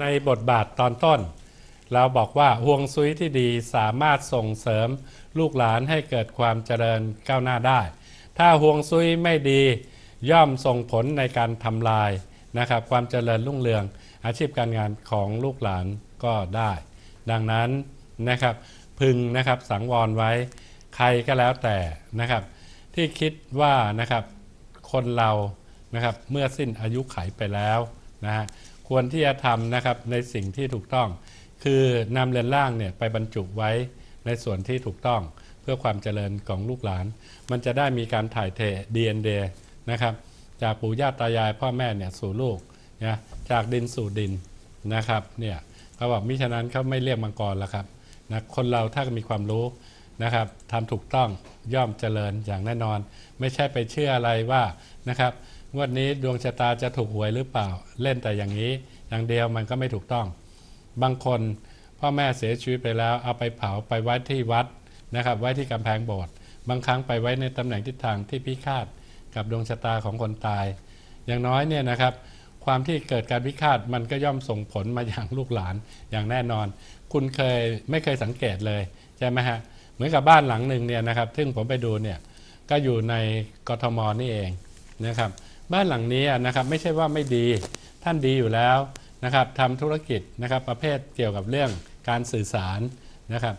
ในบทบาทตอนต้น เราบอกว่าห่วงซุยที่ดีสามารถส่งเสริมลูกหลานให้เกิดความเจริญก้าวหน้าได้ ถ้าห่วงซุยไม่ดีย่อมส่งผลในการทำลายนะครับความเจริญรุ่งเรือง อาชีพการงานของลูกหลานก็ได้ ดังนั้นนะครับพึงนะครับสังวรไว้ใครก็แล้วแต่นะครับ ที่คิดว่านะครับคนเรานะครับเมื่อสิ้นอายุไขไปแล้วนะฮะ ควรที่จะทำนะครับในสิ่งที่ถูกต้อง คือนำเรือนร่างเนี่ยไปบรรจุไว้ในส่วนที่ถูกต้อง เพื่อความเจริญของลูกหลาน มันจะได้มีการถ่ายเท DNA นะครับจากปู่ย่าตายายพ่อแม่เนี่ยสู่ลูกนะจากดินสู่ดินนะครับเนี่ยเขาบอกมิฉะนั้นเขาไม่เรียกมังกรแล้วครับนะคนเราถ้ามีความรู้นะครับทำถูกต้องย่อมเจริญอย่างแน่นอน ไม่ใช่ไปเชื่ออะไรว่านะครับ งวดนี้ดวงชะตาจะถูกหวยหรือเปล่า เล่นแต่อย่างนี้ อย่างเดียวมันก็ไม่ถูกต้อง บางคนพ่อแม่เสียชีวิตไปแล้ว เอาไปเผาไปไว้ที่วัดนะครับ ไว้ที่กำแพงโบสถ์บางครั้งไปไว้ในตำแหน่งทิศทางที่พิฆาตกับดวงชะตาของคนตาย อย่างน้อยเนี่ยนะครับ ความที่เกิดการพิฆาตมันก็ย่อมส่งผลมาอย่างลูกหลานอย่างแน่นอน คุณเคยไม่เคยสังเกตเลยใช่ไหมฮะเหมือนกับบ้านหลังหนึ่งเนี่ยนะครับ ซึ่งผมไปดูเนี่ยก็อยู่ในกทมนี่เองนะครับ บ้านหลังนี้นะครับไม่ใช่ว่าไม่ดีท่านดีอยู่แล้วนะครับทำธุรกิจนะครับประเภทเกี่ยวกับเรื่องการสื่อสารนะครับ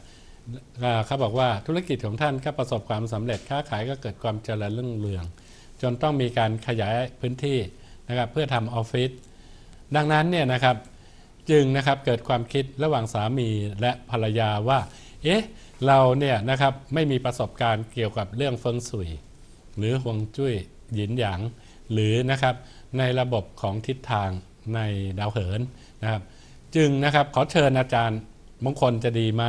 เขาบอกว่าธุรกิจของท่านก็ประสบความสำเร็จค้าขายก็เกิดความเจริญรุ่งเรือง จนต้องมีการขยายพื้นที่นะครับเพื่อทำออฟฟิศดังนั้นเนี่ยนะครับจึงนะครับเกิดความคิดระหว่างสามีและภรรยาว่าเอ๊ะเราเนี่ยนะครับไม่มีประสบการณ์เกี่ยวกับเรื่องเฟิงสุยหรือฮวงจุ้ยหยินหยาง หรือนะครับในระบบของทิศทางในดาวเหินนะครับ จึงนะครับขอเชิญอาจารย์มงคลจะดีไหม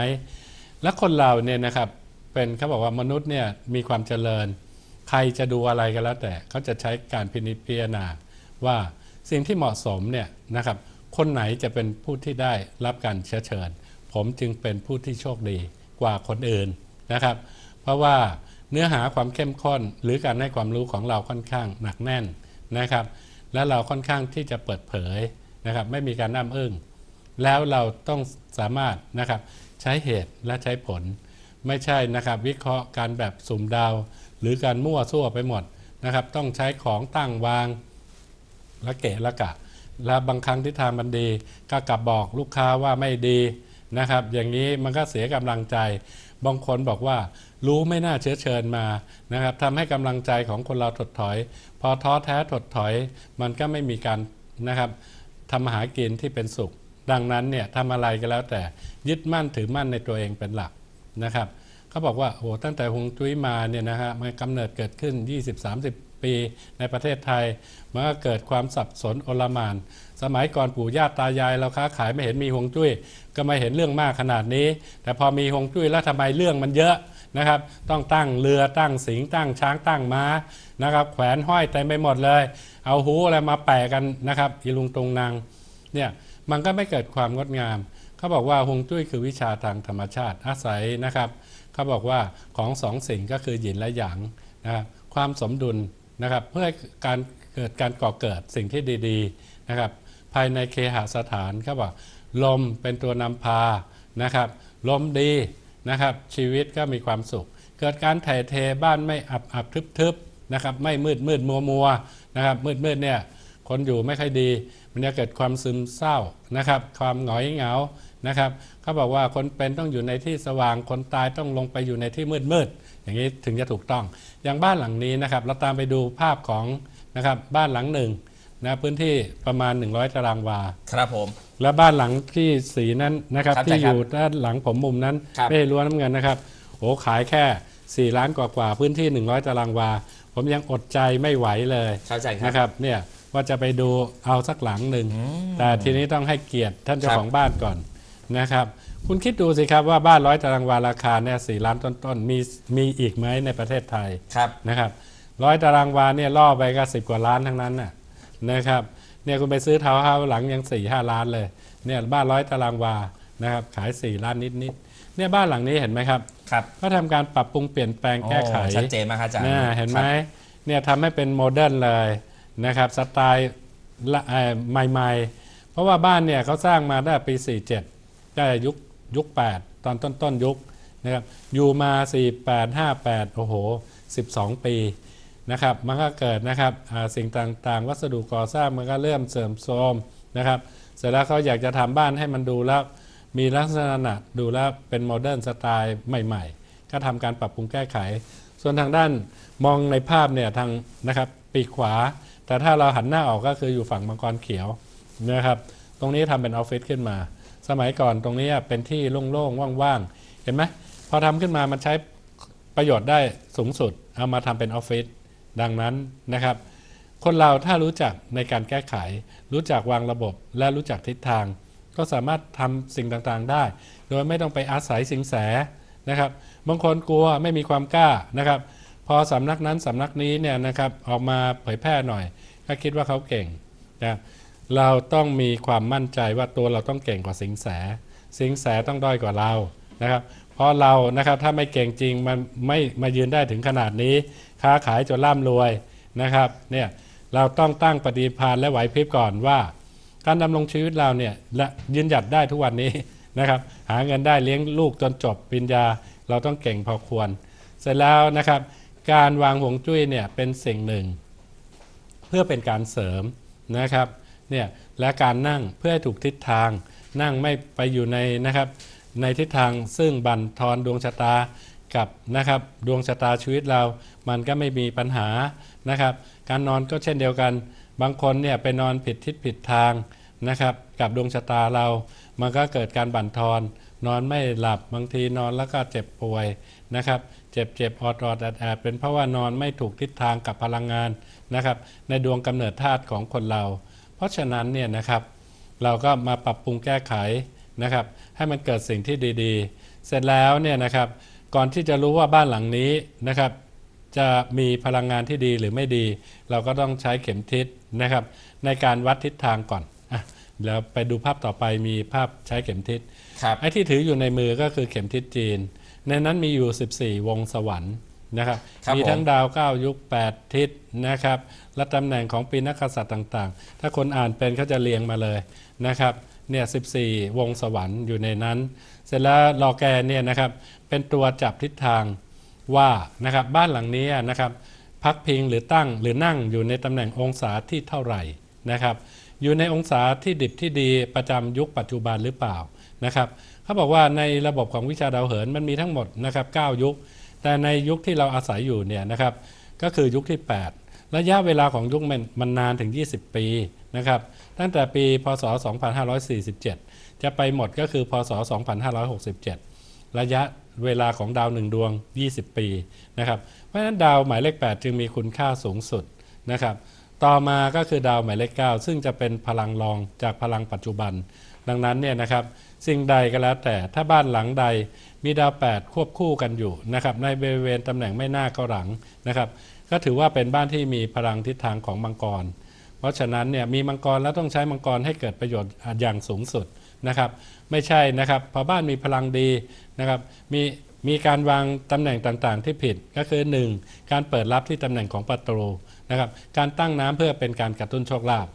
และคนเราเนี่ยนะครับเป็นเขาบอกว่ามนุษย์เนี่ยมีความเจริญ ใครจะดูอะไรก็แล้วแต่เขาจะใช้การพินิจพิจารณาว่าสิ่งที่เหมาะสมเนี่ยนะครับ คนไหนจะเป็นผู้ที่ได้รับการเชื้อเชิญ ผมจึงเป็นผู้ที่โชคดีกว่าคนอื่นนะครับ เพราะว่า เนื้อหาความเข้มข้น หรือการให้ความรู้ของเราค่อนข้างหนักแน่นนะครับ และเราค่อนข้างที่จะเปิดเผยนะครับ ไม่มีการน้ำอึ้งแล้วเราต้องสามารถนะครับใช้เหตุและใช้ผล ไม่ใช่นะครับ วิเคราะห์การแบบสุ่มดาว หรือการมั่วซั่วไปหมดนะครับ ต้องใช้ของตั้งวางและเกะละกะ แล้วบางครั้งที่ทางมันดี ก็กลับบอกลูกค้าว่าไม่ดีนะครับ อย่างนี้มันก็เสียกำลังใจบางคนบอกว่า รู้ไม่น่าเชื้อเชิญมานะครับทำให้กำลังใจของคนเราถดถอย พอท้อแท้ถดถอย มันก็ไม่มีการนะครับทำมาหากินที่เป็นสุข ดังนั้นเนี่ยทำอะไรก็แล้วแต่ยึดมั่นถือมั่นในตัวเองเป็นหลักนะครับเขาบอกว่าโอ้โหตั้งแต่ฮวงจุ้ยมาเนี่ยนะฮะมันกำเนิดเกิดขึ้น 20-30 ปีในประเทศไทย มันก็เกิดความสับสนโอลมาน สมัยก่อนปู่ย่าตายายเราค้าขายไม่เห็นมีฮวงจุ้ย ก็ไม่เห็นเรื่องมากขนาดนี้ แต่พอมีฮวงจุ้ยแล้วทำไมเรื่องมันเยอะ นะครับ ต้องตั้งเรือตั้งสิงตั้งช้างตั้งม้านะครับ แขวนห้อยเต็มไปหมดเลย เอาหูอะไรมาแปะกันนะครับอีลุงตรงนางเนี่ยมันก็ไม่เกิดความงดงามเขาบอกว่าฮวงจุ้ยคือวิชาทางธรรมชาติอาศัยนะครับเขาบอกว่าของสองสิ่งก็คือหยินและหยางนะครับความสมดุลนะครับเพื่อการเกิดการก่อเกิดสิ่งที่ดีๆนะครับภายในเคหสถานเขาบอกลมเป็นตัวนำพานะครับลมดี นะครับ ชีวิตก็มีความสุข เกิดการถ่ายเทบ้านไม่อับอับทึบทึบๆนะครับไม่มืดมืดมัวมัวนะครับมืดมืดเนี่ยคนอยู่ไม่ค่อยดี มันจะเกิดความซึมเศร้านะครับ ความหงอยเหงานะครับเขาบอกว่าคนเป็นต้องอยู่ในที่สว่างคนตายต้องลงไปอยู่ในที่มืดมืดอย่างนี้ถึงจะถูกต้อง อย่างบ้านหลังนี้นะครับ เราตามไปดูภาพของนะครับบ้านหลังหนึ่ง นะพื้นที่ประมาณ 100 ตารางวา ครับผม และบ้านหลังที่สีนั้นนะครับครับที่ใช่อครับยู่ด้านหลังผมมุมนั้นครับ ไม่ใช่รั้วน้ำเงินนะครับโอ้ขายแค่ 4 ล้านกว่าๆพื้นที่ 100 ตารางวา ผมยังอดใจไม่ไหวเลยเข้าใจครับนะครับเนี่ยว่าจะไปดูเอาสักหลังหนึ่ง แต่ทีนี้ต้องให้เกียรติท่านเจ้าครับ ของบ้านก่อนนะครับ คุณคิดดูสิครับว่าบ้านร้อยตารางวาราคาเนี่ยสี่ล้านต้นๆมีมีอีกไหมในประเทศไทย ครับ นะครับร้อยตารางวาเนี่ยล่อไปก็สิบกว่าล้านทั้งนั้นน่ะ นะครับเนี่ยคุณไปซื้อทาวน์เฮาส์หลังยังสี่ห้าล้านเลยเนี่ยบ้านร้อยตารางวานะครับขายสี่ล้านนิดๆเนี่ยบ้านหลังนี้เห็นไหมครับครับก็ทำการปรับปรุงเปลี่ยนแปลงแก้ไขโอ้ชัดเจนมากครับอาจารย์น่าเห็นไหมครับเนี่ยทำให้เป็นโมเดิร์นเลยนะครับสไตล์ละเอ่อใหม่ๆ เพราะว่าบ้านเนี่ยเขาสร้างมาได้ปี 47ได้ยุคยุค 8 ตอนต้นต้นยุคนะครับอยู่มา 48 58 โอ้โห 12 ปี นะครับมันก็เกิดนะครับสิ่งต่างๆ วัสดุก่อสร้างมันก็เริ่มเสื่อมโทรมนะครับเสร็จแล้วเขาอยากจะทำบ้านให้มันดูแล้วมีลักษณะดูแล้วเป็นโมเดิร์นสไตล์ใหม่ ๆ ก็ทำการปรับปรุงแก้ไข ส่วนทางด้านมองในภาพเนี่ยทางนะครับปีกขวา แต่ถ้าเราหันหน้าออกก็คืออยู่ฝั่งมังกรเขียวนะครับตรงนี้ทำเป็นออฟฟิศขึ้นมา สมัยก่อนตรงนี้เป็นที่โล่งๆว่างๆเห็นไหมพอทำขึ้นมามันใช้ประโยชน์ได้สูงสุด เอามาทำเป็นออฟฟิศ ดังนั้นนะครับ คนเราถ้ารู้จักในการแก้ไข รู้จักวางระบบและรู้จักทิศทาง ก็สามารถทำสิ่งต่างๆได้ โดยไม่ต้องไปอาศัยสิงแสนะครับบางคนกลัวไม่มีความกล้านะครับ พอสำนักนั้นสำนักนี้เนี่ยนะครับออกมาเผยแพร่หน่อย ก็คิดว่าเขาเก่งนะเราต้องมีความมั่นใจว่าตัวเราต้องเก่งกว่าสิงแส สิงแสต้องด้อยกว่าเรานะครับ เพราะเรานะครับถ้าไม่เก่งจริงมันไม่มายืนได้ถึงขนาดนี้ ค้าขายจนร่ำรวยนะครับเนี่ยเราต้องตั้งปฏิภาณและไหวพริบก่อนว่า การดำรงชีวิตเราเนี่ยและยืนหยัดได้ทุกวันนี้นะครับหาเงินได้เลี้ยงลูกจนจบปริญญา เราต้องเก่งพอควร เสร็จแล้วนะครับการวางหวงจุ้ยเนี่ยเป็นสิ่งหนึ่ง เพื่อเป็นการเสริมนะครับเนี่ยและการนั่งเพื่อให้ถูกทิศทาง นั่งไม่ไปอยู่ในนะครับในทิศทางซึ่งบั่นทอนดวงชะตา กับนะครับดวงชะตาชีวิตเรา มันก็ไม่มีปัญหานะครับ การนอนก็เช่นเดียวกัน บางคนเนี่ยไปนอนผิดทิศผิดทางนะครับ กับดวงชะตาเรา มันก็เกิดการบั่นทอน นอนไม่หลับบางทีนอนแล้วก็เจ็บป่วยนะครับ เจ็บเจ็บออดอดแอดแอดเป็นเพราะว่านอนไม่ถูกทิศทางกับพลังงานนะครับ ในดวงกำเนิดธาตุของคนเรา เพราะฉะนั้นเนี่ยนะครับเราก็มาปรับปรุงแก้ไขนะครับ ให้มันเกิดสิ่งที่ดีๆ เสร็จแล้วเนี่ยนะครับ ก่อนที่จะรู้ว่าบ้านหลังนี้นะครับ จะมีพลังงานที่ดีหรือไม่ดี เราก็ต้องใช้เข็มทิศนะครับ ในการวัดทิศทางก่อนอะแล้วไปดูภาพต่อไปมีภาพใช้เข็มทิศครับ ไอ้ที่ถืออยู่ในมือก็คือเข็มทิศจีน ในนั้นมีอยู่ 14 วงสวรรค์นะครับ ครับมีทั้งผม ดาว 9 ยุค 8 ทิศนะครับ และตำแหน่งของปีนักกษัตริย์ต่างๆ ถ้าคนอ่านเป็นเขาจะเรียงมาเลยนะครับ เนี่ย 14 วงสวรรค์อยู่ในนั้น เสร็จแล้วลอแกนเนี่ยนะครับเป็นตัวจับทิศทางว่านะครับบ้านหลังนี้นะครับพักพิงหรือตั้งหรือนั่งอยู่ในตำแหน่งองศาที่เท่าไหร่นะครับอยู่ในองศาที่ดิบที่ดีประจำยุคปัจจุบันหรือเปล่านะครับเขาบอกว่าในระบบของวิชาดาวเหินมันมีทั้งหมดนะครับ9ยุค แต่ในยุคที่เราอาศัยอยู่เนี่ยนะครับก็คือยุคที่ 8 ระยะเวลาของยุคมันมันนานถึง 20 ปีนะครับตั้งแต่ปีพศ 2547 จะไปหมดก็คือพศ 2567 ระยะเวลาของดาวหนึ่งดวง 20 ปีนะครับ เพราะฉะนั้นดาวหมายเลข 8 จึงมีคุณค่าสูงสุดนะครับ ต่อมาก็คือดาวหมายเลข 9 ซึ่งจะเป็นพลังรองจากพลังปัจจุบัน ดังนั้นเนี่ยนะครับสิ่งใดก็แล้วแต่ถ้าบ้านหลังใดมีดาว 8 ควบคู่กันอยู่นะครับในบริเวณตำแหน่งไม่หน้าก็หลังนะครับ ก็ถือว่าเป็นบ้านที่มีพลังทิศทางของมังกร เพราะฉะนั้นเนี่ยมีมังกรแล้วต้องใช้มังกรให้เกิดประโยชน์อย่างสูงสุด นะครับไม่ใช่นะครับพอบ้านมีพลังดีนะครับมีมีการวางตำแหน่งต่างๆ ที่ผิดก็คือ 1. การเปิดรับที่ตำแหน่งของประตูนะครับการตั้งน้ำเพื่อเป็นการกระตุ้นโชคลาภ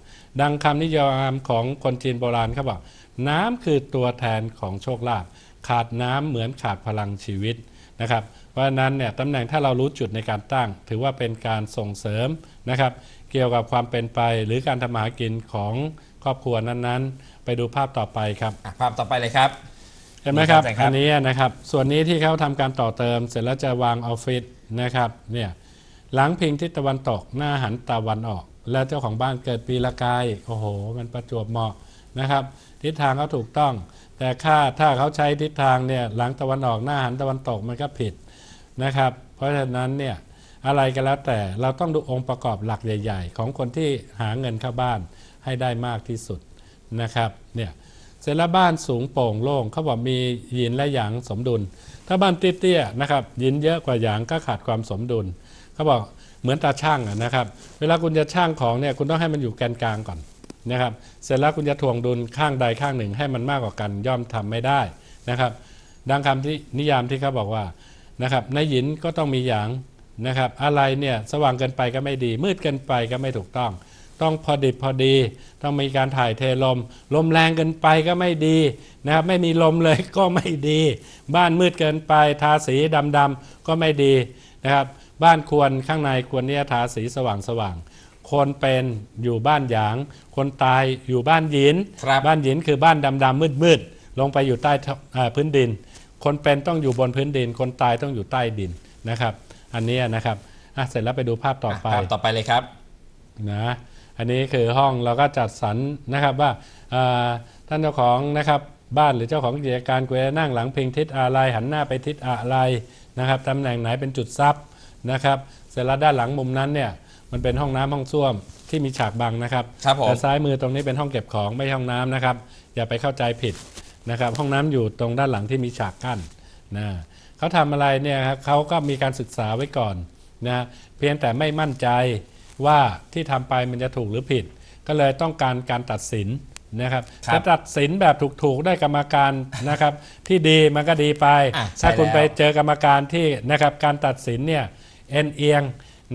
ดังคำนิยามของคนจีนโบราณเขาบอกน้ำคือตัวแทนของโชคลาภขาดน้ำเหมือนขาดพลังชีวิตนะครับเพราะนั้นเนี่ยตำแหน่งถ้าเรารู้จุดในการตั้ง ถือว่าเป็นการส่งเสริมนะครับ เกี่ยวกับความเป็นไปหรือการทำมาหากินของครอบครัวนั้นๆ ไปดูภาพต่อไปครับ อะภาพต่อไปเลยครับ เห็นไหมครับมีครับอันนี้นะครับ ส่วนนี้ที่เขาทำการต่อเติม เสร็จแล้วจะวางออฟฟิศนะครับ เนี่ย หลังพิงทิศตะวันตก หน้าหันตะวันออก แล้วเจ้าของบ้านเกิดปีละกาย โอ้โห มันประจวบเหมาะนะครับ ทิศทางเขาถูกต้อง แต่ค่าถ้าเขาใช้ทิศทางเนี่ย หลังตะวันออก หน้าหันตะวันตก มันก็ผิดนะครับ เพราะฉะนั้นเนี่ย อะไรก็แล้วแต่ เราต้องดูองค์ประกอบหลักใหญ่ ๆ ของคนที่หาเงินเข้าบ้านให้ได้มากที่สุด นะครับเนี่ยเสร็จแล้วบ้านสูงโป่งโล่งเขาบอกมีหยินและหยางสมดุล ถ้าบ้านเตี้ยๆนะครับหยินเยอะกว่าหยางก็ขาดความสมดุลเขาบอกเหมือนตาช่างนะครับ เวลาคุณจะช่างของเนี่ยคุณต้องให้มันอยู่แกนกลางก่อนนะครับ เสร็จแล้วคุณจะถ่วงดุลข้างใดข้างหนึ่งให้มันมากกว่ากันย่อมทำไม่ได้นะครับ ดังคำที่นิยามที่เขาบอกว่านะครับในหยินก็ต้องมีหยางนะครับ อะไรเนี่ยสว่างเกินไปก็ไม่ดี มืดเกินไปก็ไม่ถูกต้อง ต้องพอดิบพอดี ต้องมีการถ่ายเทลม ลมแรงเกินไปก็ไม่ดีนะครับไม่มีลมเลยก็ไม่ดี บ้านมืดเกินไปทาสีดำๆก็ไม่ดีนะครับบ้านควรข้างในควรเนี่ยทาสีสว่างๆคนเป็นอยู่บ้านหยาง คนตายอยู่บ้านหยินครับบ้านหยินคือบ้านดำๆมืดๆลงไปอยู่ใต้ท้องเอ่อพื้นดิน คนเป็นต้องอยู่บนพื้นดิน คนตายต้องอยู่ใต้ดินนะครับ อันเนี้ยนะครับอะเสร็จแล้วไปดูภาพต่อไปภาพต่อไปเลยครับนะ อันนี้คือห้องเราก็จัดสรรนะครับว่าเอ่อท่านเจ้าของนะครับบ้านหรือเจ้าของกิจการควรจะนั่งหลังพิงทิศอะไรหันหน้าไปทิศอะไรนะครับตำแหน่งไหนเป็นจุดซับนะครับเสร็จแล้วด้านหลังมุมนั้นเนี่ยมันเป็นห้องน้ำห้องส้วมที่มีฉากบังนะครับครับผมแต่ซ้ายมือตรงนี้เป็นห้องเก็บของไม่ใช่ห้องน้ำนะครับ อย่าไปเข้าใจผิดนะครับ ห้องน้ำอยู่ตรงด้านหลังที่มีฉากกั้นนะเขาทำอะไรเนี่ยครับเขาก็มีการศึกษาไว้ก่อนนะเพียงแต่ไม่มั่นใจ ว่าที่ทำไปมันจะถูกหรือผิด ก็เลยต้องการการตัดสินนะครับครับถ้าตัดสินแบบถูกๆได้กรรมการนะครับ ที่ดีมันก็ดีไปอะใช่ถ้าคุณแล้วไปเจอกรรมการที่นะครับการตัดสินเนี่ยเอ็นเอียง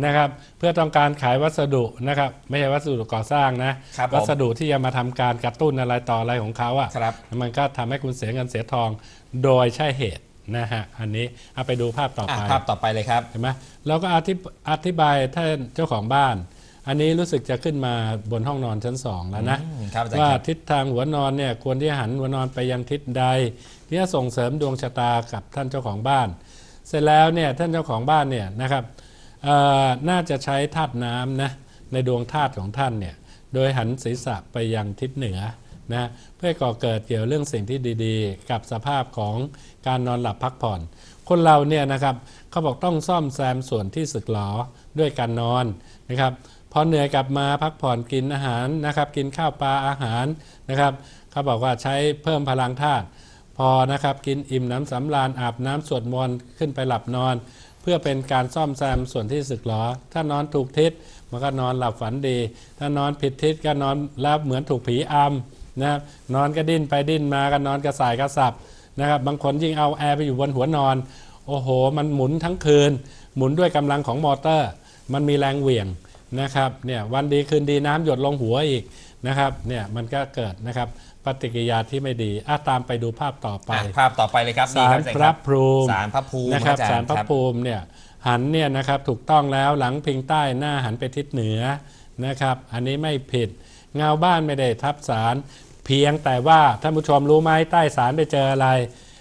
นะครับเพื่อต้องการขายวัสดุนะครับไม่ใช่วัสดุก่อสร้างนะครับผมวัสดุที่จะมาทำการกระตุ้นอะไรต่ออะไรของเขาอะครับมันก็ทำให้คุณเสียเงินเสียทองโดยใช่เหตุ นะฮะอันนี้เอาไปดูภาพต่ออะไปภาพต่อไปเลยครับ เห็นไหมเราก็อธิบอธิบายท่านเจ้าของบ้าน อันนี้รู้สึกจะขึ้นมาบนห้องนอนชั้นสองแล้วนะอืมครับอาจารย์ว่าครับ ทิศทางหัวนอนเนี่ยควรที่จะหันหัวนอนไปยังทิศใดที่จะส่งเสริมดวงชะตากับท่านเจ้าของบ้าน เสร็จแล้วเนี่ยท่านเจ้าของบ้านเนี่ยนะครับเอ่อน่าจะใช้ธาตุน้ำนะในดวงธาตุของท่านเนี่ยโดยหันศีรษะไปยังทิศเหนือ นะเพื่อก่อเกิดเกี่ยวเรื่องสิ่งที่ดีๆ กับสภาพของการนอนหลับพักผ่อน คนเราเนี่ยนะครับเขาบอกต้องซ่อมแซมส่วนที่สึกหรอด้วยการนอนนะครับพอเหนื่อยกลับมาพักผ่อนกินอาหารนะครับ กินข้าวปลาอาหารนะครับเขาบอกว่าใช้เพิ่มพลังธาตุพอนะครับกินอิ่มน้ำสำราญอาบน้ำสวดมนต์ขึ้นไปหลับนอน เพื่อเป็นการซ่อมแซมส่วนที่สึกหรอ ถ้านอนถูกทิศมันก็นอนหลับฝันดี ถ้านอนผิดทิศก็นอนแล้วเหมือนถูกผีอำ นะครับนอนก็ดิ้นไปดิ้นมาก็นอนกระสายกระสับนะครับบางคนยิ่งเอาแอร์ไปอยู่บนหัวนอน โอ้โห มันหมุนทั้งคืน หมุนด้วยกำลังของมอเตอร์ มันมีแรงเหวี่ยงนะครับเนี่ยวันดีคืนดีน้ำหยดลงหัวอีกนะครับเนี่ยมันก็เกิดนะครับปฏิกิริยาที่ไม่ดีอะตามไปดูภาพต่อไปอะภาพต่อไปเลยครับนี่สาครบอาจารย์พคระบภูมิสารพระภูมินะครับอาจารย์สารพระครับภูมิเนี่ยหันเนี่ยนะครับถูกต้องแล้วหลังพิงใต้หน้าหันไปทิศเหนือนะครับ อันนี้ไม่ผิดเงาบ้านไม่ได้ทับสารเพียงแต่ว่าท่านผู้ชมรู้ไหมใต้สารไปเจออะไร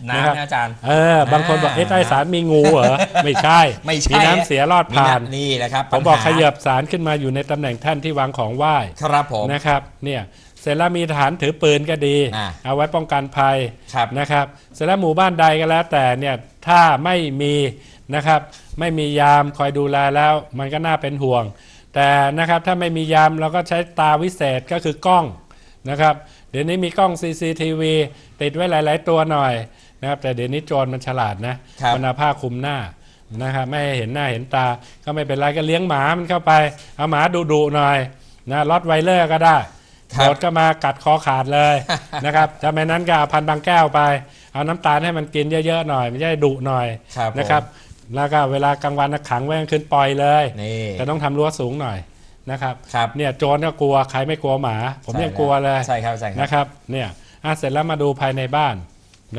น้ำครับนะอาจารย์เออบางคนบอกอ่าเอ๊ะใต้สารมีงูเหรอไม่ใช่ไม่ใช่มีน้ำเสียรอดผ่านมีนี่แหละครับผมบอกปัญขหายับสารขึ้นมาอยู่ในตำแหน่งท่านที่วางของไหว้ครับผมนะครับเนี่ยเสร็จแล้วมีฐานถือปืนก็ดีอ่าเอาไว้ป้องกันภัยครับนะครับ เสร็จแล้วหมู่บ้านใดก็แล้ว แต่เนี่ยถ้าไม่มีนะครับไม่มียามคอยดูแลแล้วมันก็น่าเป็นห่วง แต่นะครับถ้าไม่มียามเราก็ใช้ตาวิเศษก็คือกล้องนะครับ เดี๋ยวนี้มีกล้อง CCTV ติดไว้หลาย ๆ ตัวหน่อยนะครับแต่เดี๋ยวนี้โจรมันฉลาดนะครับมันเอาผ้าคลุมหน้านะครับไม่ให้เห็นหน้าเห็นตาก็ไม่เป็นไรก็เลี้ยงหมามันเข้าไป เอาหมาดุๆหน่อยนะลอตไวเลอร์ก็ได้ครับโดดก็มากัดคอขาดเลยนะครับจะไม่นั้นก็เอาพันบางแก้วไป เอาน้ำตาลให้มันกินเยอะๆหน่อยไม่ใช่ดุหน่อยครับผมนะครับแล้วก็เวลากลางวันน่ะขังไว้กลางคืนปล่อยเลยนี่แต่ต้องทำรั้วสูงหน่อย นะครับครับเนี่ยโจรก็กลัวใครไม่กลัวหมา ผมใช่ยังกลัวเลยใช่ครับอาจารย์ครับนะครับเนี่ยอะเสร็จแล้วมาดูภายในบ้าน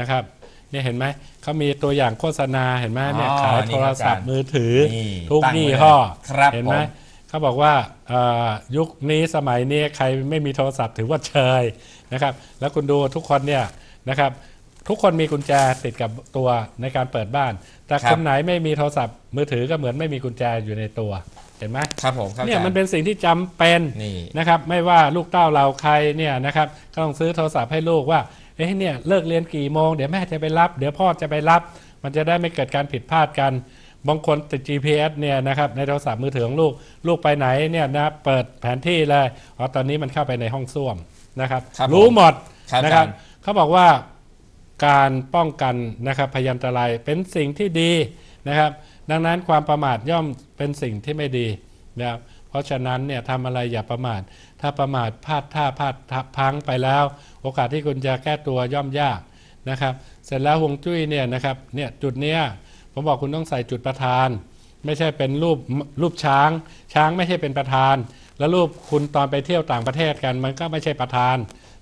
นะครับเนี่ยเห็นไหมเขามีตัวอย่างโฆษณาเห็นไหมเนี่ยอ๋อขายนี่โทครรับศัพท์อาจารย์มือถือนี่ทุกตั้งไว้ยี่ห้อเลยครับเห็นไหมผมเขาบอกว่าเอ่อยุคนี้สมัยนี้ใครไม่มีโทรศัพท์ถือว่าเชยนะครับ แล้วคุณดูทุกคนเนี่ยนะครับทุกคนมีกุญแจติดกับตัวในการเปิดบ้าน แต่ครับคนไหนไม่มีโทรศัพท์มือถือก็เหมือนไม่มีกุญแจอยู่ในตัว เห็นไหมครับผมครับเนี่ยอาจารมันเป็นสิ่งที่จำเป็นนี่นะครับ ไม่ว่าลูกเต้าเราใครเนี่ยนะครับก็ต้องซื้อโทรศัพท์ให้ลูกว่าเอ๊ะเนี่ยเลิกเรียนกี่โมง เดี๋ยวแม่จะไปรับ เดี๋ยวพ่อจะไปรับ มันจะได้ไม่เกิดการผิดพลาดกันบางคนติด GPS เนี่ยนะครับในโทรศัพท์มือถือของลูก ลูกไปไหนเนี่ยนะเปิดแผนที่เลยอ๋อตอนนี้มันเข้าไปในห้องส้วมนะครับครับผมรู้หมดครับนะครับอาจารย์เขาบอกว่าการป้องกันนะครับพยันตรายเป็นสิ่งที่ดีนะครับ ดังนั้นความประมาทย่อมเป็นสิ่งที่ไม่ดีนะครับเพราะฉะนั้นเนี่ยทำอะไรอย่าประมาท ถ้าประมาทพลาดท่าพลาดพังไปแล้ว โอกาสที่คุณจะแก้ตัวย่อมยากนะครับ เสร็จแล้วฮวงจุ้ยเนี่ยนะครับเนี่ยจุดเนี้ยผมบอกคุณต้องใส่จุดประธาน ไม่ใช่เป็นรูปรูปช้าง ช้างไม่ใช่เป็นประธาน แล้วรูปคุณตอนไปเที่ยวต่างประเทศกัน มันก็ไม่ใช่ประธาน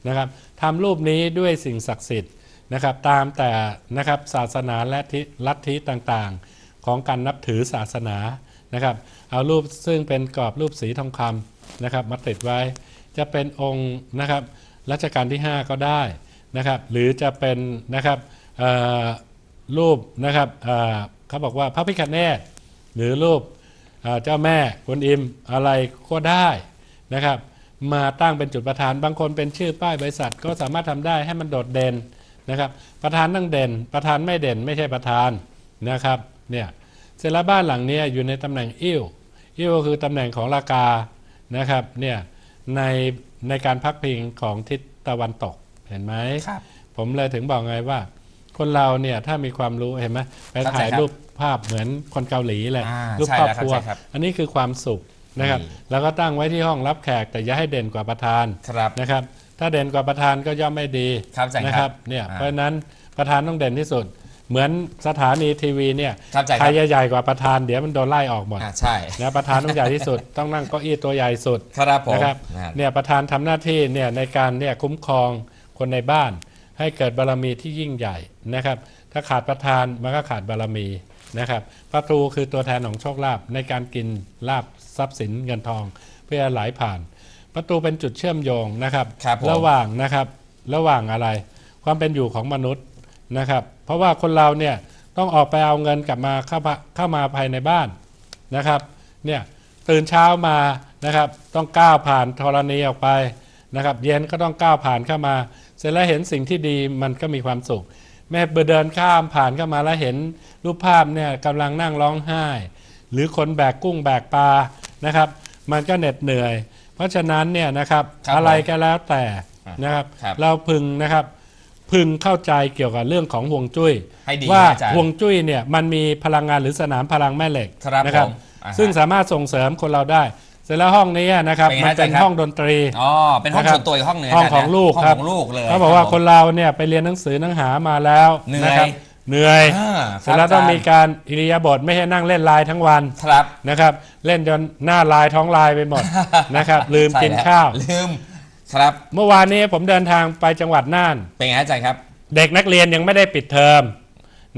นะครับทำรูปนี้ด้วยสิ่งศักดิ์สิทธิ์นะครับ ตามแต่นะครับศาสนาและทิลัทธิต่างๆ ของการนับถือศาสนานะครับ เอารูปซึ่งเป็นกรอบรูปสีทองคำนะครับ มาติดไว้จะเป็นองค์นะครับรัชกาลที่ 5 ก็ได้นะครับ หรือจะเป็นนะครับรูปนะครับเขาบอกว่าพระพิฆเนศหรือรูปเจ้าแม่กวนอิมอะไรก็ได้นะครับ มาตั้งเป็นจุดประธานบางคนเป็นชื่อป้ายบริษัทก็สามารถทำได้ให้มันโดดเด่นนะครับ ประธานต้องเด่น ประธานไม่เด่นไม่ใช่ประธานนะครับ เนี่ยเสร็จแล้วบ้านหลังเนี้ยอยู่ในตำแหน่งอิ่วอิ่วก็คือตำแหน่งของราคานะครับเนี่ยในในการพักพิงของทิศตะวันตกเห็นไหมครับผมเลยถึงบอกไงว่า คนเราเนี่ยถ้ามีความรู้เห็นไหมไปเข้าใจถ่ายครับรูปภาพเหมือนคนเกาหลีเลยอ่ารูปใช่ครอบแล้วครัวเข้าใจครับอันนี้คือความสุขนะครับนี่แล้วก็ตั้งไว้ที่ห้องรับแขกแต่อย่าให้เด่นกว่าประธานครับนะครับ ถ้าเด่นกว่าประธานก็ย่อมไม่ดีครับอาจารย์นะคครัรับบเนี่ยอ่าเพราะฉะนั้นประธานต้องเด่นที่สุด เหมือนสถานีทีวีเนี่ยครับอาจารย์ใคครรับใหญ่กว่าประธานเดี๋ยวมันโดนไล่ออกหมดอ่าใช่นะประธานต้องใหญ่ที่สุด ต้องนั่งเก้าอี้ตัวใหญ่สุดครับผมนะครับอ่าเนี่ยประธานทำหน้าที่เนี่ยในการเนี่ยคุ้มครองคนในบ้าน ให้เกิดบารมีที่ยิ่งใหญ่นะครับ ถ้าขาดประธานมันก็ขาดบารมีนะครับประตูคือตัวแทนของโชคลาภในการกินลาบทรัพย์สินเงินทองเพื่อไหลผ่าน ประตูเป็นจุดเชื่อมโยงนะครับ ครับผม ระหว่างนะครับระหว่างอะไร ความเป็นอยู่ของมนุษย์นะครับ เพราะว่าคนเราเนี่ยต้องออกไปเอาเงินกลับมาเข้ามาเข้ามาภายในบ้านนะครับเนี่ยตื่นเช้ามานะครับต้องก้าวผ่านธรณีออกไปนะครับเย็นก็ต้องก้าวผ่านเข้ามา เสร็จแล้วเห็นสิ่งที่ดีมันก็มีความสุข แม่เดินข้ามผ่านเข้ามาแล้วเห็นรูปภาพเนี่ยกำลังนั่งร้องไห้ หรือคนแบกกุ้งแบกปลานะครับ มันก็เหน็ดเหนื่อย เพราะฉะนั้นเนี่ยนะครับครับอะไรผมก็แล้วแต่นะครับครับ เราพึงนะครับ พึงเข้าใจเกี่ยวกับเรื่องของห่วงจุ้ย ให้ดีว่าอาจารย์ห่วงจุ้ยเนี่ยมันมีพลังงานหรือสนามพลังแม่เหล็กครับนะครับผมอ่าฮะซึ่งสามารถส่งเสริมคนเราได้ เสร็จแล้วห้องนี้นะครับเป็นไงมันเป็นอาจารย์ครับ ห้องดนตรี อ๋อเป็นห้องนะครับ ส่วนตัวอีกห้องหนึ่งห้องาจารย์ของลูกห้องครับของลูกเลย เขาบอกว่ารับคผมนเราเนี่ยไปเรียนหนังสือหนังหามาแล้วเหนื่อย นะครับเหนื่อยอ่าเสร็จแล้วต้องมีครับการอิริยาบถไม่ใช่นั่งเล่นไลน์ทั้งวันครับนะครับ เล่นจนหน้าลายท้องลายไปหมด นะครับ ลืมใช่กินแล้วข้าว ลืม ครับ เมื่อวานนี้ผมเดินทางไปจังหวัดน่าน เป็นไงอาจารย์ครับ เด็กนักเรียนยังไม่ได้ปิดเทอม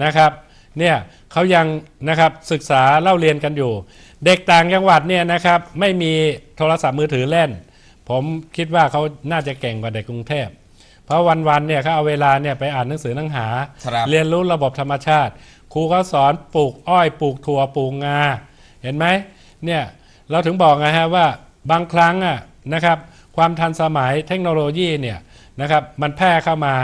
นะครับเนี่ยเขายังนะครับศึกษาเล่าเรียนกันอยู่ เด็กต่างจังหวัดเนี่ยนะครับไม่มีโทรศัพท์มือถือเล่น ผมคิดว่าเขาน่าจะเก่งกว่าเด็กกรุงเทพ เพราะวันๆเนี่ยเขาเอาเวลาเนี่ยไปอ่านหนังสือหนังหา ครับเรียนรู้ระบบธรรมชาติ ครูเขาสอนปลูกอ้อยปลูกถั่วปลูกงาเห็นไหมเนี่ยเราถึงบอกไงฮะว่าบางครั้งอะนะครับ ความทันสมัยเทคโนโลยีเนี่ยนะครับมันแพร่เข้ามา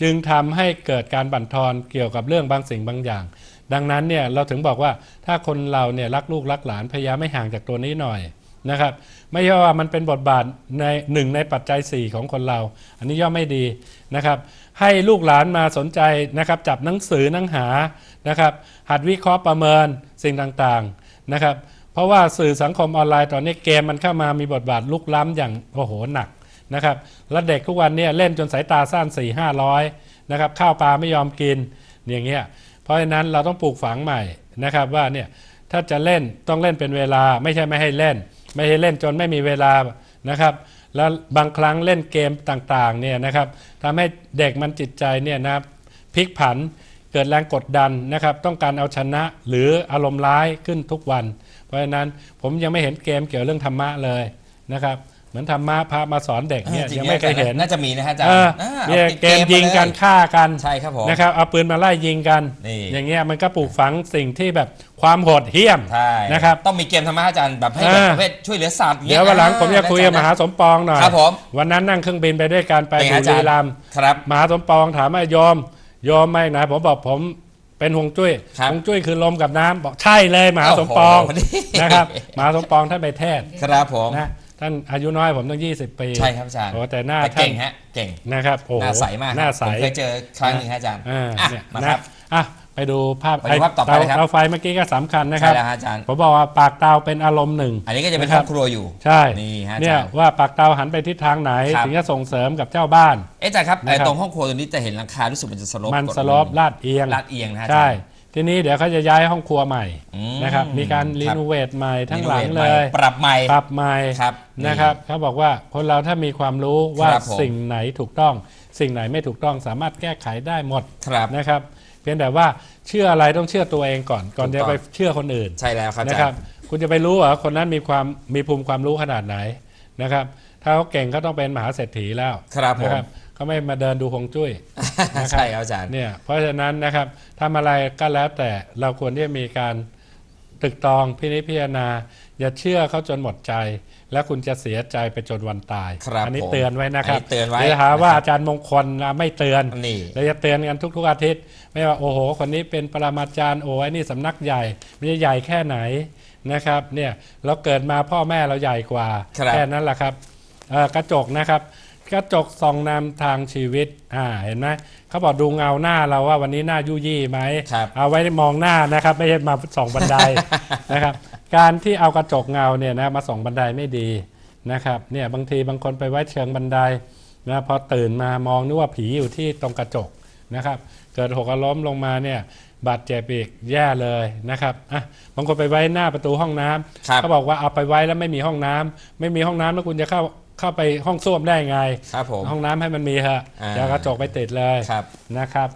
จึงทำให้เกิดการบั่นทอนเกี่ยวกับเรื่องบางสิ่งบางอย่าง ดังนั้นเนี่ยเราถึงบอกว่าถ้าคนเราเนี่ยรักลูกรักหลานพยายามไม่ห่างจากตัวนี้หน่อยนะครับไม่ใช่ว่ามันเป็นบทบาทในหนึ่งในปัจจัย 4 ของคนเรา อันนี้ย่อมไม่ดีนะครับ ให้ลูกหลานมาสนใจนะครับ จับหนังสือหนังหานะครับ หัดวิเคราะห์ประเมินสิ่งต่างๆนะครับ เพราะว่าสื่อสังคมออนไลน์ตอนนี้เกมมันเข้ามามีบทบาทลุกล้ำอย่างโอ้โหหนักนะครับแล้วเด็กทุกวันเนี่ยเล่นจนสายตาสั้น4 5 0 0นะครับข้าวปลาไม่ยอมกินอย่างเงี้ยเพราะฉะนั้นเราต้องปลูกฝังใหม่นะครับว่าเนี่ยถ้าจะเล่นต้องเล่นเป็นเวลาไม่ใช่ไม่ให้เล่น ไม่ให้เล่นจนไม่มีเวลานะครับแล้วบางครั้งเล่นเกมต่างๆเนี่ยนะครับทำให้เด็กมันจิตใจเนี่ยนะพลิกผันเกิดแรงกดดันนะครับต้องการเอาชนะหรืออารมณ์ร้ายขึ้นทุกวัน ราะฉะนั้นผมยังไม่เห็นเกมเกี่ยวเรื่องธรรมะเลยนะครับเหมือนธรรมะพามาสอนเด็กเนี่ยจริยังไม่เคยเห็นน่าจะมีนะฮะอาจารเอย์ออ่าเนี่ยอาติดเกมยิงกันมาเลยฆ่ากันใช่ครับผมนะครับเอาปืนมาไล่ยิงกันนี่อย่างเงี้ยมันก็ปลูกฝังสิ่งที่แบบความโหดเหี้ยมใช่นะครับต้องมีเกมธรรมะอาจารย์แบบให้แบบอ่าประเภทช่วยเหลือสัตว์อางงี้เดี๋ยววันหลังผมจะคุยกับมหาอ่สมปองหน่อยครับผมวันนั้นนั่งเครื่องบินไปด้วยกันไปเป็นไงบุอาจารรีย์รัมย์ครับมหาสมปองถามว่าโยมโยมไม่นะผมบอกผม เป็นหวงจุ้ยครับหวงจุ้ยคือลมกับน้ำบอกใช่เลยมหาสมปองโอ้โหนี่ นะครับมหาสมปองท่านไปเทศน์ครับผม นะท่านอายุน้อยผมตั้ง20 ปีใช่ครับอาจารย์โอ้แต่หน้าแต่ท่านเก่งฮะ เก่ง นะครับโอ้โหน้าใสมากหน้าใสผมเคยเจอครั้งหนึ่งฮะอาจารย์อ่าอะเนี่ยมานะครับ อะ ไปดูภาพไปดูภาพต่อไปเตาเลยครับเตาไฟเมื่อกี้ก็สำคัญนะคใช่รับแล้วฮะอาจารย์ผมบอกว่าปากเตาเป็นอารมณ์หนึ่ง อันนี้ก็จะเป็นนะคครัรอบบครัวอยู่ ใช่นี่ฮะเนี่ยอาจารย์ว่าปากเตาหันไปทิศทางไหนครับถึงจะส่งเสริมกับเจ้าบ้าน เอ๊ะอาจารย์ครับไอ้นะครับตรงห้องครัวตัวนี้จะเห็นหลังคารู้สึกมันจะสโลปมันกดสลบลาดเอียงลาดเอียงนะฮะอาจารย์ใช่ทีนี้เดี๋ยวเขาจะย้ายห้องครัวใหม่อืมนะครับมีการครับรีโนเวทใหม่ทั้งหลังรีโนเลวทใหม่ยปรับใหม่ปรับใหม่ครับนะครับเขาบอกว่าคนเราถ้ามีความรู้ว่าครับผมสิ่งไหนถูกต้อง สิ่งไหนไม่ถูกต้องสามารถแก้ไขได้หมดครับนะครับ เพียงแต่ว่าเชื่ออะไรต้องเชื่อตัวเองก่อน ก่อนถูกจะต้อง ไปเชื่อคนอื่นใช่แล้วครับอานะจารครับย์คุณจะไปรู้เหรอคนนั้นมีความมีภูมิความรู้ขนาดไหนนะครับ ถ้าเขาเก่งเขาต้องเป็นมหาเศรษฐีแล้วครับผมนะเขาไม่มาเดินดูฮวงจุ้ย นะครับ ใช่ครับอาจารย์ เนี่ยเพราะฉะนั้นนะครับทำอะไรก็แล้วแต่เราควรที่จะมีการ ตรึกตรองพินิจพิจารณา อย่าเชื่อเขาจนหมดใจ แล้วคุณจะเสียใจไปจนวันตายครับอันี้ผมเตือนไว้นะครับอันนี้เตือนไว้ดี๋ยวหาว่านะครับอาจารย์มงคลนะไม่เตือนนี่เราจะเตือนกันทุก ๆ อาทิตย์ ไม่ว่าโอ้โห คนนี้เป็นปรมาจารย์โอ้ไอ้นี่สำนักใหญ่มันจะใหญ่แค่ไหนนะครับเนี่ยเราเกิดมาพ่อแม่เราใหญ่กว่าครับแค่นั้นแหละครับเอ่อกระจกนะครับ กระจกส่องนำทางชีวิตอ่าเห็นไหมเขาบอกดูเงาหน้าเราว่าวันนี้หน้ายุยี่ไหมครับเอาไว้มองหน้านะครับ ไม่ใช่มาส่องบันไดนะครับ การที่เอากระจกเงาเนี่ยนะมาส่องบันไดไม่ดีนะครับเนี่ยบางทีบางคนไปไว้เชิงบันไดนะพอตื่นมามองนึกว่าผีอยู่ที่ตรงกระจกนะครับ เกิดหกล้มลงมาเนี่ยบาดเจ็บอีกแย่เลยนะครับอะบางคนไปไว้หน้าประตูห้องน้ำครับเขาบอกว่าเอาไปไว้แล้วไม่มีห้องน้ำไม่มีห้องน้ำแล้วคุณจะเข้า เข้าไปห้องส้วมได้ไง ครับผม ห้องน้ำให้มันมีเถอะอ่าอย่ากระจกไปติดเลยครับ นะครับ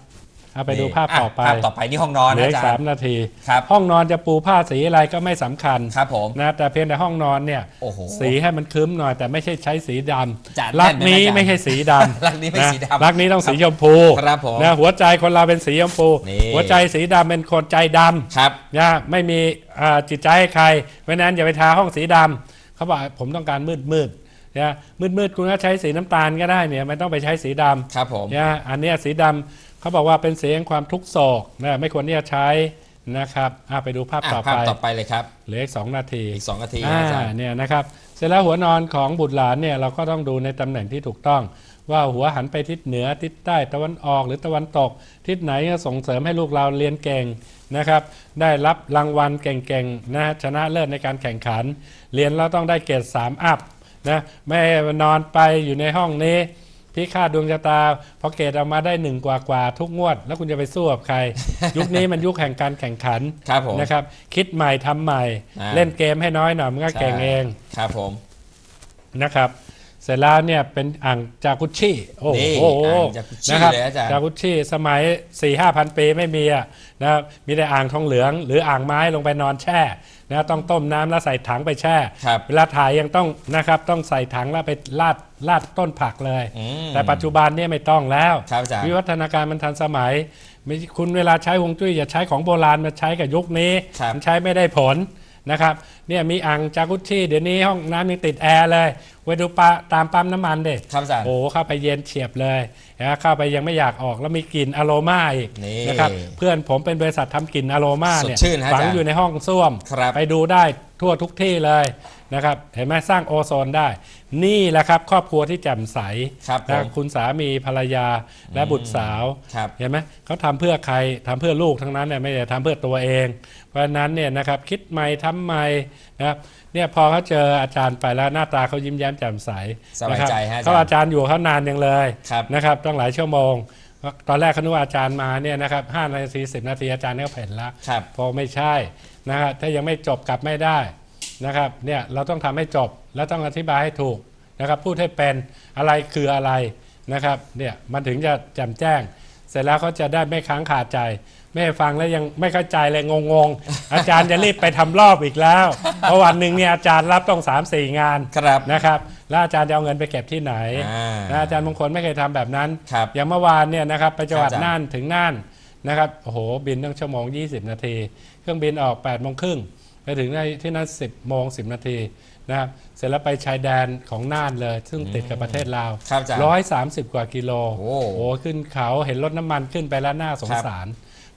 เอาไปดูนี่ภาพต่อไปะภาพต่อไปนี่ห้องนอนเหลืนะออีอากจาสารมย์ นาที ครับ ห้องนอนจะปูผ้าสีอะไรก็ไม่สำคัญครับผม นะแต่เพียงแต่ห้องนอนเนี่ยโอ้โหสีให้มันครึ้มหน่อย แต่ไม่ใช่ใช้สีดจัดำลักแน่นไปไหมนี้อาจารย์ไม่ใช่สีดำลักนี้ไม่นะสีดำลักนี้ต้องสีชมพูครับผมนะหัวใจคนเราเป็นสีชมพู นี่ หัวใจสีดำเป็นคนใจดำ ครับ นะไม่มีอ่าจิตใจให้ใครเพราะฉะนั้นอย่าไปทาห้องสีดำเขาบอกผมต้องการมืดมืดๆ นะมืดมืดๆคุณก็ใช้สีน้ำตาลก็ได้เนี่ยไม่ต้องไปใช้สีดำครับผมนะอันเนี้ยสีดำเขาบอกว่าเป็นสีแห่งความทุกข์โศกนะไม่ควรที่จะใช้นะครับอะไปดูภาพอะต่อภาไปพต่อไปเลยครับเหลืออีกสองนาทีอีก2นาทีอ่านะอาจารย์เนี่ยนะครับเสร็จแล้วหัวนอนของบุตรหลานเนี่ยเราก็ต้องดูในตำแหน่งที่ถูกต้อง ว่าหัวหันไปทิศเหนือทิศใต้ตะวันออกหรือตะวันตก ทิศไหนจะส่งเสริมให้ลูกเราเรียนเก่งนะครับ ได้รับรางวัลเก่งๆนะชนะเลิศในการแข่งขัน เรียนแล้วต้องได้เกรด3อัพ นะไม่นอนไปอยู่ในห้องนี้พี่ค่าดวงชะตาพอเกรดออกมาได้หนึ่งกว่ากว่าๆทุกงวด แล้วคุณจะไปสู้กับใคร ยุคนี้มันยุคแห่งการแข่งขันครับผมนะครับ คิดใหม่ทำใหม่อ่าเล่นเกมให้น้อยหน่อยมันก็เก่งเองครับผมนะครับ เสร็จแล้วเนี่ยเป็นอ่างจากุชชี่โอ้นี่โหอ่างจากุชชี่นะครับเลยอาจารย์ จากุชชี่สมัย4ี่ห้าพันปีไม่มีอะนะครับมีแต่อ่างทองเหลือง หรืออ่างไม้ลงไปนอนแช่นะต้องต้มน้ำแล้วใส่ถังไปแช่ ครับเวลาถ่ายยังต้องนะครับต้องใส่ถังแล้วไปลาดลาดต้นผักเลย อืมแต่ปัจจุบันเนี่ยไม่ต้องแล้ว ครับอาจารย์ วิวัฒนาการมันทันสมัยไม่คุณเวลาใช้ฮวงจุ้ยอย่าใช้ของโบราณมาใช้กับยุคนี้ ครับมันใช้ไม่ได้ผลนะครับเนี่ยมีอ่างจากุชชี่เดี๋ยวนี้ห้องน้ำยังติดแอร์เลย ไว้ดูปะตามปั๊มน้ำมันเด็ครับอาจารย์ โอ้เข้าไปเย็นเฉียบเลยนะเข้าไปยังไม่อยากออกแล้วมีกลิ่นอโรมาอีกนี่นะครับเพื่อนผมเป็นบริษัททำกลิ่นอโรมาเนี่ยสดชื่นฮะฝังอาจารย์อยู่ในห้องส้วม ครับ ไปดูได้ทั่วทุกที่เลยนะครับเห็นไหมสร้างโอโซนได้ นี่แหละครับครอบครัวที่แจ่มใสครับผนะมคุณสามีภรรยาและบุตรสาว ครับ เห็นไหมเขาทำเพื่อใครทำเพื่อลูกทั้งนั้นเนี่ยไม่ได้ทำเพื่อตัวเองเพ ราะฉะนั้นเนี่ยนะครับคิดใหม่ทำใหม่นะครับเนี่ยพอเขาเจออาจารย์ไปแล้วหน้าตาเขายิ้มแย้มแจ่มใสสบายใจฮะนะครับอาจารย์เขาอาจารย์อยู่กับเขานานยังเลยครับนะครับต้องหลายชั่วโมง ตอนแรกเขานึกว่าอาจารย์มาเนี่ยนะครับห้านาทีสิบนาทีอาจารย์ก็เห็นแล้วครับพอไม่ใช่นะครับถ้ายังไม่จบกลับไม่ได้นะครับเนี่ยเราต้องทำให้จบแล้วต้องอธิบายให้ถูกนะครับพูดให้เป็นอะไรคืออะไรนะครับเนี่ยมันถึงจะแจ่มแจ้ง เสร็จแล้วเขาจะได้ไม่ค้างขาดใจไม่ให้ฟังแล้วยังไม่เข้าใจเลยงงๆ อาจารย์จะรีบไปทำรอบอีกแล้ว เพราะวันหนึ่งเนี่ยอาจารย์รับต้อง 3 4 งานครับนะครับแล้วอาจารย์จะเอาเงินไปเก็บที่ไหนอ่านะอาจารย์มงคลไม่เคยทำแบบนั้นครับอย่างเมื่อวานเนี่ยนะครับไปจังหวัดครับอาจารย์น่านถึงน่านนะครับโอ้โหบินตั้งชั่วโมง 20 นาที เครื่องบินออก8โมงครึ่งไปถึงในที่นั่น10โมง10 นาที นะครับเสร็จแล้วไปชายแดนของน่านเลย ซึ่งติดกับประเทศลาวครับอาจารย์ร้อยสามสิบกว่ากิโลโอ้โหขึ้นเขาเห็นรถน้ำมันขึ้นไปแล้วน่าสงสาร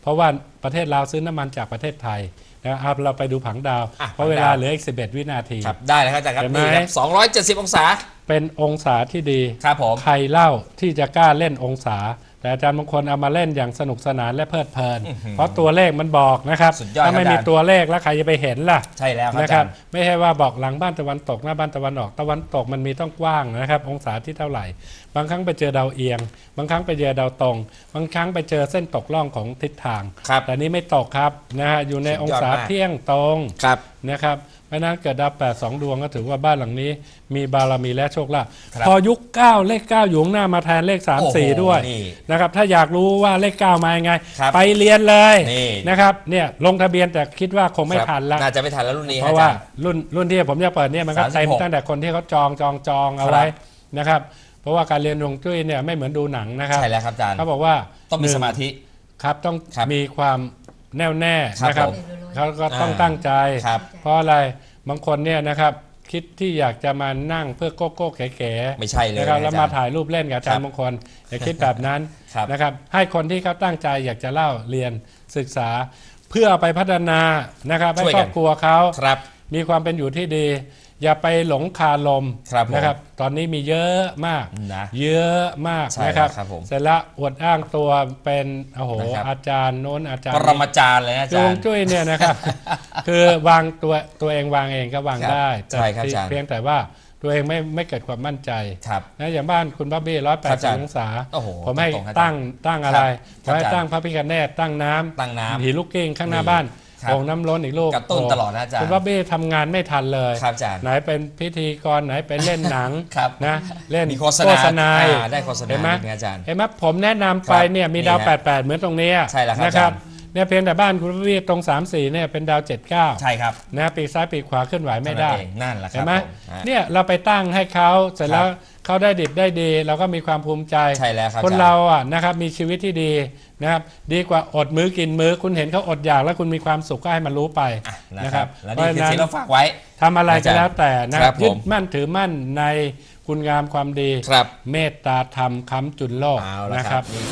เพราะว่าประเทศลาวซื้อน้ำมันจากประเทศไทยนะครับเราไปดูผังดาว อะเพราะเวผังลาดาวเหลืออีก11วินาที ครับได้เลยครับอาจารย์ครับเห็นไหม นี่ครับ270 องศาเป็นองศาที่ดี ครับผม ใครเล่าที่จะกล้าเล่นองศา แต่อาจารย์มงคลเอามาเล่นอย่างสนุกสนานและเพลิดเพลิน เพราะตัวเลขมันบอกนะครับ สุดยอดถ้าไม่ครับมีอาจารย์ ตัวเลขแล้วใครจะไปเห็นล่ะ ใช่แล้วครับนะอาคจารัรบย์ ไม่ใช่ว่าบอกหลังบ้านตะวันตกหน้าบ้านตะวันออกตะวันตกมันมีต้องกว้างนะครับ องศาที่เท่าไหร่ บางครั้งไปเจอดาวเอียง บางครั้งไปเจอดาวตรง บางครั้งไปเจอเส้นตกล่องของทิศทาง ครับแต่นี้ไม่ตกครับนะฮะอยู่ในสุดยอดองศามาก เที่ยงตรงครับ นะครับ เพราะฉะนั้นเกิดดาวแปดสองดวงก็ถือว่าบ้านหลังนี้ มีบารมีและโชคลาภครับพอยุคเก้าเลขเก้าอยู่ข้างหน้ามาแทนเลขสามโอ้โหสี่ด้วยนี่นะครับถ้าอยากรู้ว่าเลขเก้ามายังไง ครับไปเรียนเลยนี่ นะครับเนี่ยลงทะเบียนแต่คิดว่าคงไม่ครับทันละ น่าจะไม่ทันแล้วรุ่นนี้เพฮะราะอาว่าจารย์ รุ่นรุ่นที่ผมจะเปิดเนี่ยมันก็36เต็มตั้งแต่คนที่เขาจองจองจองเอาครับไว้นะครับ เพราะว่าการเรียนฮวงจุ้ยเนี่ยไม่เหมือนดูหนังนะครับใช่แล้วครับอาจารย์เขาบอกว่าต้องมีหนึ่สมาธิ ครับต้องครับมีความ แน่วแน่ครับนะครับผมเขาก็ต้องอ่าตั้งใจ ครับ เพราะอะไรบางคนเนี่ยนะครับคิดที่อยากจะมานั่งเพื่อโก้โก้เก๋ๆไม่ใช่เลยนะครับนะแล้วอาจารย์มาถ่ายรูปเล่นกับอาจารครัย์บมงคลอย่าคิดแบบนั้นครับ นะครับ ให้คนที่เขาตั้งใจอยากจะเล่าเรียนศึกษา เพื่อเอาไปพัฒนานะครับให้ช่วยคกัรอนบครัวเขา ครับ มีความเป็นอยู่ที่ดี อย่าไปหลงคาลมครับผมนะครับ ตอนนี้มีเยอะมาก นะเยอะมากใช่นะครับครับผม เสร็จแล้วอวดอ้างตัวเป็นโอ้โหนะครับ อาจารย์โน้นอาจารย์ปนี้รมาจารย์เลยนะอาดจาวรงย์ จุ้ยเนี่ยนะครับ คือวางตัวตัวเองวางเองก็วางครับได้แต่ใช่ครับอาจารย์ เพียงแต่ว่าตัวเองไม่ไม่เกิดความมั่นใจครับ นะอย่างบ้านคุณบ๊อบบี้ร้อยแปครัดบอาสิจาบรย์องศาโอ้โหผมให้ตรงๆครับตั้งตั้งอะไรคผรับมให้อาจารย์ตั้งพระพิฆเนศตั้งน้ำตั้งน้ำผีลูกกิ้งข้างหน้านี่บ้านครับ โอ่งน้ำล้นอีกลูกกระตุ้นโตลอดนะอาจารย์คุณบ๊อบบี้ทำงานไม่ทันเลยครับอาจารย์ไหนเป็นพิธีกรไหนเป็นเล่นหนังครับนะเล่นมีโฆษณาอีกอ่าได้โฆษณาเห็นไหมอีกนะอาจารย์เห็นไหมผมแนะนำไปครับเนี่ยมีนี่ดาวฮะ88 เหมือนตรงเนี้ยใช่แล้วครับนะครับอาจารย์เนี่ยเพียงแต่บ้านคุณบ๊อบบี้ตรง 3 4เนี่ยเป็นดาว 79 ใช่ครับนะปีกซ้ายปีกขวาเคลื่อนไหวไม่ได้เท่านั้นเองนั่นแหละคเห็รันบไหมผมฮะเนี่ยเราไปตั้งให้เขาเสร็จแล้วครับ เขาได้ดิบได้ดี เราก็มีความภูมิใจใช่แล้วครับคนอาจารย์เราอะนะครับมีชีวิตที่ดีนะครับดีกว่าอดมื้อกินมื้อคุณเห็นเขาอดอยากแล้วคุณมีความสุขก็ให้มันรู้ไปอะนะนะคครัรับบและเพนี่ราะคือฉะนั้นที่เราฝากไว้ทำอะไรก็แล้วแต่นะคครัรับบผมยึดมั่นถือมั่นในคุณงามความดีครับเมตตาธรรมค้ำจุนโลกเอาละนะคครัรับบนี่